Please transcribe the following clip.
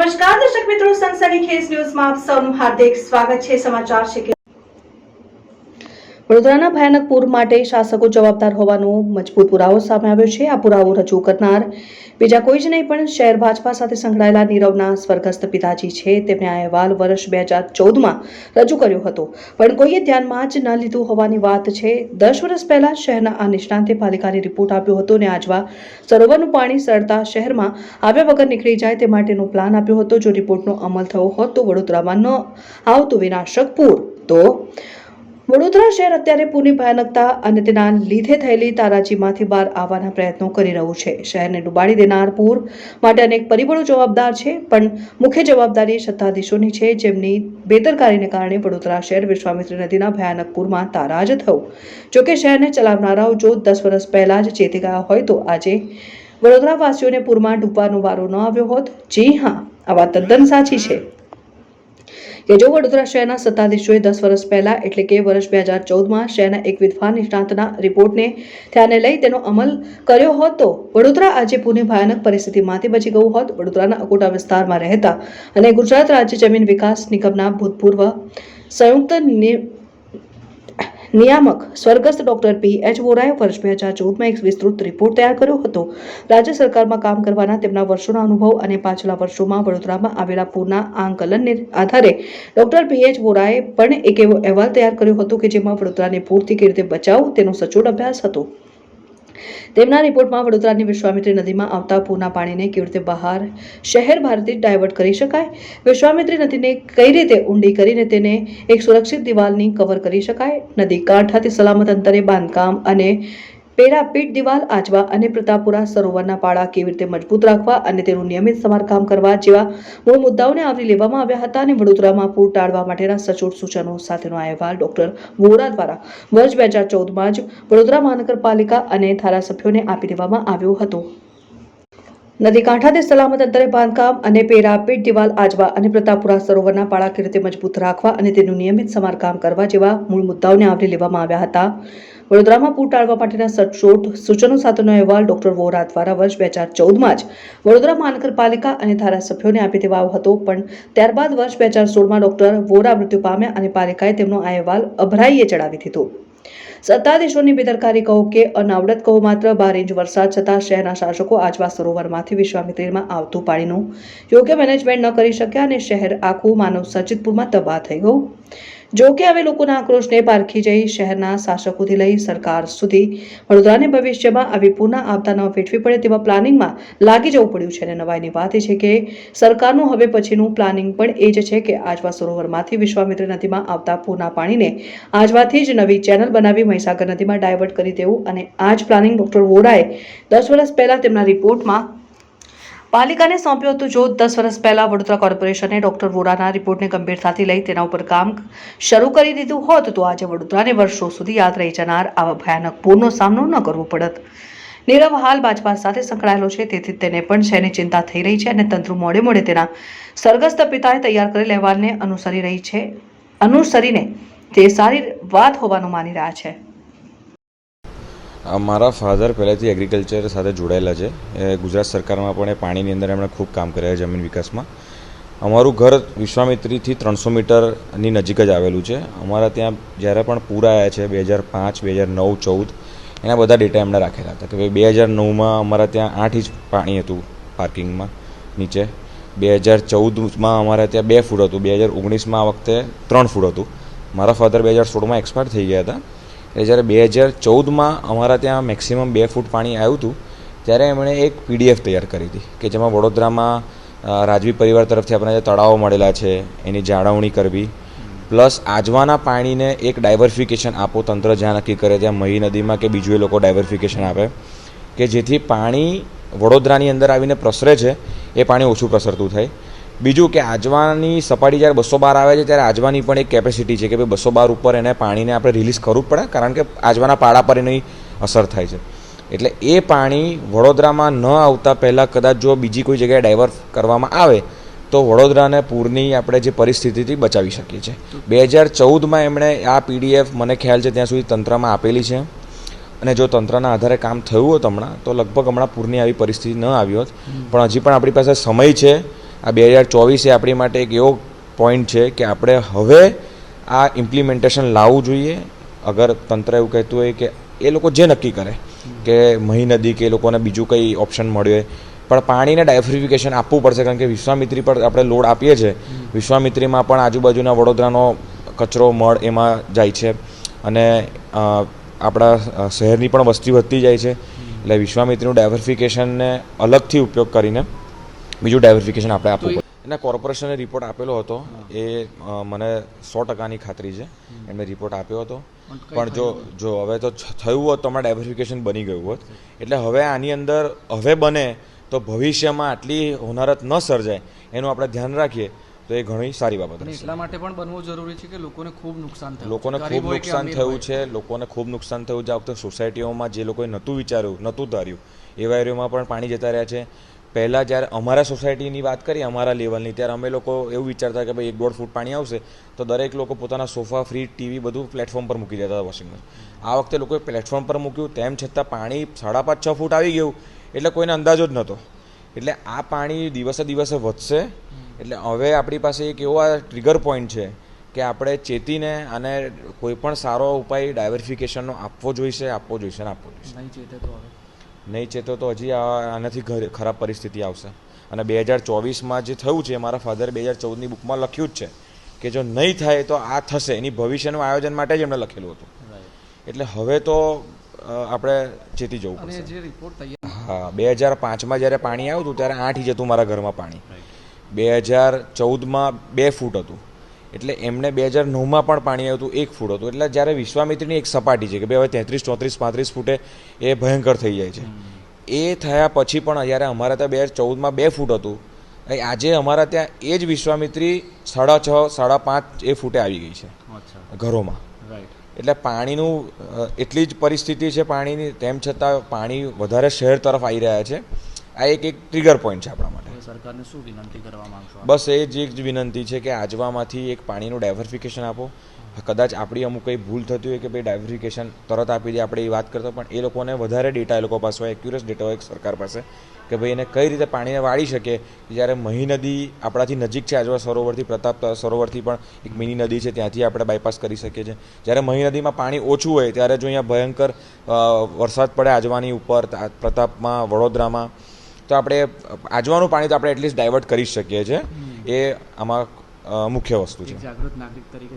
નમસ્કાર દર્શક મિત્રો સનસની ખેસ ન્યૂઝમાં આપ સૌનું હાર્દિક સ્વાગત છે. સમાચાર છે કે વડોદરાના ભયાનક પૂર માટે શાસકો જવાબદાર હોવાનો મજબૂત પુરાવો સામે આવ્યો છે. આ પુરાવો રજૂ કરનાર બીજા કોઈ જ નહીં, પણ શહેર ભાજપા સાથે સંકળાયેલા નીરવના સ્વર્ગસ્થ પિતાજી છે. તેમણે આ અહેવાલ વર્ષ બે હજાર ચૌદમાં રજૂ કર્યો હતો. પણ કોઈએ ધ્યાનમાં જ ન લીધું હોવાની વાત છે. દસ વર્ષ પહેલા શહેરના આ નિષ્ણાંતે પાલિકાને રિપોર્ટ આપ્યો હતો અને આજવા સરોવરનું પાણી સરળતા શહેરમાં આવ્યા વગર નીકળી જાય તે માટેનો પ્લાન આપ્યો હતો. જો રિપોર્ટનો અમલ થયો હોત તો વડોદરામાં ન આવતું વિનાશક પૂર તો વડોદરા શહેર અત્યારે પૂરની ભયાનકતા અને તેના લીધે થયેલી તારાજીમાંથી બહાર આવવાના પ્રયત્નો કરી રહ્યું છે. શહેરને ડૂબાડી દેનાર પૂર માટે અનેક પરિબળો જવાબદાર છે, પણ મુખ્ય જવાબદારી સત્તાધીશોની છે, જેમની બેદરકારીને કારણે વડોદરા શહેર વિશ્વામિત્રી નદીના ભયાનક પૂરમાં તારાજ થયું. જોકે શહેરને ચલાવનારાઓ જો દસ વર્ષ પહેલા જ ચેતી ગયા હોય તો આજે વડોદરાવાસીઓને પૂરમાં ડૂબવાનો વારો ન આવ્યો હોત. જી હા, આ વાત તદ્દન સાચી છે. કે જો વડોદરા શહેરના સત્તાધીશોએ દસ વર્ષ પહેલા એટલે કે વર્ષ બે હજાર ચૌદમાં શહેરના એક વિદ્વાન નિષ્ણાંતના રિપોર્ટને ધ્યાને લઈ તેનો અમલ કર્યો હોત તો વડોદરા આજે પૂરની ભયાનક પરિસ્થિતિમાંથી બચી ગયું હોત. વડોદરાના અકોટા વિસ્તારમાં રહેતા અને ગુજરાત રાજ્ય જમીન વિકાસ નિગમના ભૂતપૂર્વ સંયુક્ત નિયામક સ્વર્ગસ્થ ડોક્ટર પી એચ વોરાએ વર્ષ બે હજાર ચૌદમાં એક વિસ્તૃત રિપોર્ટ તૈયાર કર્યો હતો. રાજ્ય સરકારમાં કામ કરવાના તેમના વર્ષોના અનુભવ અને પાછલા વર્ષોમાં વડોદરામાં આવેલા પૂરના આંકલનને આધારે ડોક્ટર પી એચ વોરાએ પણ એક એવો અહેવાલ તૈયાર કર્યો હતો કે જેમાં વડોદરાને પૂરથી કેવી રીતે બચાવવું તેનો સચોટ અભ્યાસ હતો. તેમના રિપોર્ટમાં વડોદરાની વિશ્વામિત્રી નદીમાં આવતા પૂરના પાણીને કેવી રીતે બહાર શહેર બહારથી ડાયવર્ટ કરી શકાય? વિશ્વામિત્રી નદીને કઈ રીતે ઊંડી કરીને તેને એક સુરક્ષિત દિવાલની કવર કરી શકાય? નદી કાંઠાથી સલામત અંતરે બાંધકામ અને પેરાપીટ દિવાલ આંચવા અને પ્રતાપપુરા સરોવરના પાળા કેવી રીતે મજબૂત રાખવા અને તેનું નિયમિત સમારકામ કરવા જેવા મૂળ મુદ્દાઓને આવરી લેવામાં આવ્યા હતા અને વડોદરામાં પૂર ટાળવા માટેના સચોટ સૂચનો સાથેનો અહેવાલ ડોક્ટર વોરા દ્વારા વર્ષ બે હજાર ચૌદમાં જ વડોદરા મહાનગરપાલિકા અને ધારાસભ્યોને આપી દેવામાં આવ્યો હતો. નદી કાંઠાથી સલામત અંતરે બાંધકામ અને પેરાપીટ દિવાલ આજવા અને પ્રતાપપુરા સરોવરના પાળા કેવી રીતે મજબૂત રાખવા અને તેનું નિયમિત સમારકામ કરવા જેવા મૂળ મુદ્દાઓને આવરી લેવામાં આવ્યા હતા. વડોદરામાં પૂર ટાળવા માટેના સચોટ સૂચનો સાથેનો અહેવાલ ડોક્ટર વોરા દ્વારા વર્ષ બે હજાર ચૌદમાં જ વડોદરા મહાનગરપાલિકા અને ધારાસભ્યોને આપી દેવાયો હતો. પણ ત્યારબાદ વર્ષ બે હજાર સોળમાં ડોક્ટર વોરા મૃત્યુ પામ્યા અને પાલિકાએ તેમનો આ અહેવાલ અભરાઈએ ચડાવી દીધો. સત્તાધીશોની બેદરકારી કહો કે અનાવડત કહો માત્ર બાર ઇંચ વરસાદ છતાં શહેરના શાસકો આજવા સરોવરમાંથી વિશ્વામિત્રીમાં આવતું પાણીનું યોગ્ય મેનેજમેન્ટ ન કરી શક્યા અને શહેર આખું માનવ સચિતપુરમાં તબાહ થઈ ગયું. જો કે હવે લોકોના આક્રોશને પારખી જઈ શહેરના શાસકોથી લઈ સરકાર સુધી વડોદરાને ભવિષ્યમાં આવી પુનઃ આવતા ન વેઠવી પડે તેવા પ્લાનિંગમાં લાગી જવું પડ્યું છે. અને નવાઈની વાત એ છે કે સરકારનું હવે પછીનું પ્લાનિંગ પણ એ જ છે કે આજવા સરોવરમાંથી વિશ્વામિત્ર નદીમાં આવતા પૂરના પાણીને આજવાથી જ નવી ચેનલ બનાવી મહીસાગર નદીમાં ડાયવર્ટ કરી દેવું. અને આ જ પ્લાનિંગ ડોક્ટર વોરાએ દસ વર્ષ પહેલા તેમના રિપોર્ટમાં પાલિકાને સોંપ્યો હતો, જો દસ વર્ષ પહેલા વડોદરા કોર્પોરેશને ડોક્ટર વોરાના રિપોર્ટને ગંભીરતાથી લઈ તેના ઉપર કામ શરૂ કરી દીધું હોત, તો આજે વડોદરાને વર્ષો સુધી યાદ રહી જનાર આવા ભયાનક પૂરનો સામનો ન કરવો પડત. નીરવ હાલ ભાજપા સાથે સંકળાયેલો છે, તેથી તેને પણ શહેરની ચિંતા થઈ રહી છે અને તંત્ર મોડે મોડે તેના સરગસ્ત પિતાએ તૈયાર કરેલ અહેવાલને અનુસરી રહી છે, અનુસરીને તે સારી વાત હોવાનું માની રહ્યા છે. મારા ફાધર પહેલેથી એગ્રીકલ્ચર સાથે જોડાયેલા છે. એ ગુજરાત સરકારમાં પણ એ પાણીની અંદર એમણે ખૂબ કામ કર્યા છે જમીન વિકાસમાં. અમારું ઘર વિશ્વામિત્રીથી ત્રણસો મીટરની નજીક જ આવેલું છે. અમારા ત્યાં જ્યારે પણ પૂર આવ્યા છે બે હજાર પાંચ, બે હજાર નવ, ચૌદ, એના બધા ડેટા એમણે રાખેલા હતા કે ભાઈ બે હજાર નવમાં અમારા ત્યાં આઠ ઇંચ પાણી હતું પાર્કિંગમાં નીચે. બે હજાર ચૌદમાં અમારા ત્યાં બે ફૂટ હતું. બે હજાર ઓગણીસમાં આ વખતે ત્રણ ફૂટ હતું. મારા ફાધર બે હજાર સોળમાં એક્સપાયર થઈ ગયા હતા. એટલે જ્યારે બે હજાર ચૌદમાં અમારા ત્યાં મેક્સિમમ બે ફૂટ પાણી આવ્યું હતું, ત્યારે એમણે એક પીડીએફ તૈયાર કરી હતી, કે જેમાં વડોદરામાં રાજવી પરિવાર તરફથી આપણને જે તળાવો મળેલા છે, એની જાળવણી કરવી, પ્લસ આજવાના પાણીને એક ડાયવર્ફિકેશન આપો તંત્ર જ્યાં નક્કી કરે ત્યાં મહી નદીમાં કે બીજું એ લોકો ડાયવર્ફિકેશન આપે, કે જેથી પાણી વડોદરાની અંદર આવીને પ્રસરે છે, એ પાણી ઓછું પ્રસરતું થાય. બીજું કે આજવાની સપાટી જ્યારે બસો બાર આવે છે ત્યારે આજવાની પણ એક કેપેસિટી છે કે ભાઈ બસો બાર ઉપર એને પાણીને આપણે રિલીઝ કરવું જ પડે કારણ કે આજવાના પાડા પર એની અસર થાય છે. એટલે એ પાણી વડોદરામાં ન આવતા પહેલાં કદાચ જો બીજી કોઈ જગ્યાએ ડાયવર્ટ કરવામાં આવે તો વડોદરાને પૂરની આપણે જે પરિસ્થિતિથી બચાવી શકીએ છીએ. બે હજાર ચૌદમાં એમણે આ પીડીએફ મને ખ્યાલ છે ત્યાં સુધી તંત્રમાં આપેલી છે. અને જો તંત્રના આધારે કામ થયું હોત હમણાં તો લગભગ હમણાં પૂરની આવી પરિસ્થિતિ ન આવી હોત. પણ હજી પણ આપણી પાસે સમય છે આ બે હજાર ચોવીસ એ આપણી માટે એક એવો પોઈન્ટ છે કે આપણે હવે આ ઇમ્પ્લિમેન્ટેશન લાવવું જોઈએ. અગર તંત્ર એવું કહેતું હોય કે એ લોકો જે નક્કી કરે, કે મહી નદી કે એ લોકોને બીજું કંઈ ઓપ્શન મળ્યું હોય. પણ પાણીને ડાયફ્રિફિકેશન આપવું પડશે, કારણ કે વિશ્વામિત્રી પર આપણે લોડ આપીએ છીએ. વિશ્વામિત્રીમાં પણ આજુબાજુના વડોદરાનો કચરો, મળ એમાં જાય છે. અને આપણા શહેરની પણ વસ્તી વધતી જાય છે. એટલે વિશ્વામિત્રીનું ડાયવર્ફિકેશનને અલગથી ઉપયોગ કરીને બીજું ડાયવર્ફિકેશન આપણે આપવું પડે. એના કોર્પોરેશને રિપોર્ટ આપેલો હતો. એ મને સો ટકાની ખાતરી છે. એમણે રિપોર્ટ આપ્યો હતો. પણ જો જો હવે તો થયું હોત તો હમણાં ડાયવર્ફિકેશન બની ગયું હોત. એટલે હવે આની અંદર હવે બને તો ભવિષ્યમાં આટલી હોનારત ન સર્જાય એનું આપણે ધ્યાન રાખીએ. તો એ ઘણી સારી બાબત એટલા માટે પણ બનવું જરૂરી છે કે લોકોને ખૂબ નુકસાન થયું. લોકોને ખૂબ નુકસાન થયું છે લોકોને ખૂબ નુકસાન થયું. છે આ વખતે સોસાયટીઓમાં જે લોકોએ નહોતું વિચાર્યું નહોતું ધાર્યું એવા એરિયામાં પણ પાણી જતા રહ્યા છે. પહેલાં જ્યારે અમારા સોસાયટીની વાત કરીએ, અમારા લેવલની, ત્યારે અમે લોકો એવું વિચારતા કે ભાઈ એક દોઢ ફૂટ પાણી આવશે, તો દરેક લોકો પોતાના સોફા, ફ્રીજ, ટીવી બધું પ્લેટફોર્મ પર મૂકી દેતા હતા વોશિંગ મશીન. આ વખતે લોકોએ પ્લેટફોર્મ પર મૂક્યું, તેમ છતાં પાણી સાડા પાંચ, છ ફૂટ આવી ગયું, એટલે કોઈને અંદાજો જ નહોતો. એટલે આ પાણી દિવસે દિવસે વધશે, એટલે હવે આપણી પાસે એક એવો આ ટ્રિગર પોઈન્ટ છે કે આપણે ચેતીને અને કોઈ પણ સારો ઉપાય ડાયવર્સિફિકેશનનો આપવો જોઈશે આપવો જોઈશે ને આપવો જોઈશે. નહીં ચેતે તો હજી આનાથી ખરાબ પરિસ્થિતિ આવશે. અને બે હજાર ચોવીસમાં જે થયું છે મારા ફાધરે બે હજાર ચૌદની બુકમાં લખ્યું જ છે કે જો નહીં થાય તો આ થશે. એની ભવિષ્યનું આયોજન માટે જ એમણે લખેલું હતું. એટલે હવે તો આપણે ચેતી જવું પડશે. હા બે હજાર પાંચમાં જ્યારે પાણી આવ્યું હતું ત્યારે આઠ ઇંચ હતું મારા ઘરમાં પાણી. બે હજાર ચૌદમાં બે ફૂટ હતું. એટલે એમને બે હજાર નવમાં પણ પાણી આવ્યું હતું એક ફૂટ હતું. એટલે જ્યારે વિશ્વામિત્રીની એક સપાટી છે કે ભાઈ હવે તેત્રીસ ચોત્રીસ પાંત્રીસ ફૂટે એ ભયંકર થઈ જાય છે. એ થયા પછી પણ જ્યારે અમારા ત્યાં બે હજાર ચૌદમાં બે ફૂટ હતું એ આજે અમારા ત્યાં એ જ વિશ્વામિત્રી સાડા છ સાડા પાંચ એ ફૂટે આવી ગઈ છે ઘરોમાં. એટલે પાણીનું એટલી જ પરિસ્થિતિ છે પાણીની તેમ છતાં પાણી વધારે શહેર તરફ આવી રહ્યા છે. આ એક એક ટ્રિગર પોઈન્ટ છે આપણા માટે. હવે સરકારને શું વિનંતી કરવા માંગશો બસ એ જ એક જ વિનંતી છે કે આજવામાંથી એક પાણીનું ડાયવર્ફિકેશન આપો. કદાચ આપણી અમુક કંઈ ભૂલ થતી હોય કે ભાઈ ડાયવર્ફિકેશન તરત આપી દે, આપણે એ વાત કરતો, પણ એ લોકોને વધારે ડેટા એ લોકો પાસે હોય એક્યુરેટ ડેટા હોય સરકાર પાસે, કે ભાઈ એને કઈ રીતે પાણીને વાળી શકે. જ્યારે મહી નદી આપણાથી નજીક છે, આજવા સરોવરથી પ્રતાપ સરોવરથી પણ એક મિની નદી છે, ત્યાંથી આપણે બાયપાસ કરી શકીએ છીએ. જ્યારે મહી નદીમાં પાણી ઓછું હોય, ત્યારે જો અહીંયા ભયંકર વરસાદ પડે આજવાની ઉપર પ્રતાપમાં, વડોદરામાં તો આપણે આજવાનું પાણી તો આપણે એટલીસ્ટ ડાયવર્ટ કરી જ શકીએ છીએ. એ આમાં મુખ્ય વસ્તુ છે. જાગૃત નાગરિક તરીકે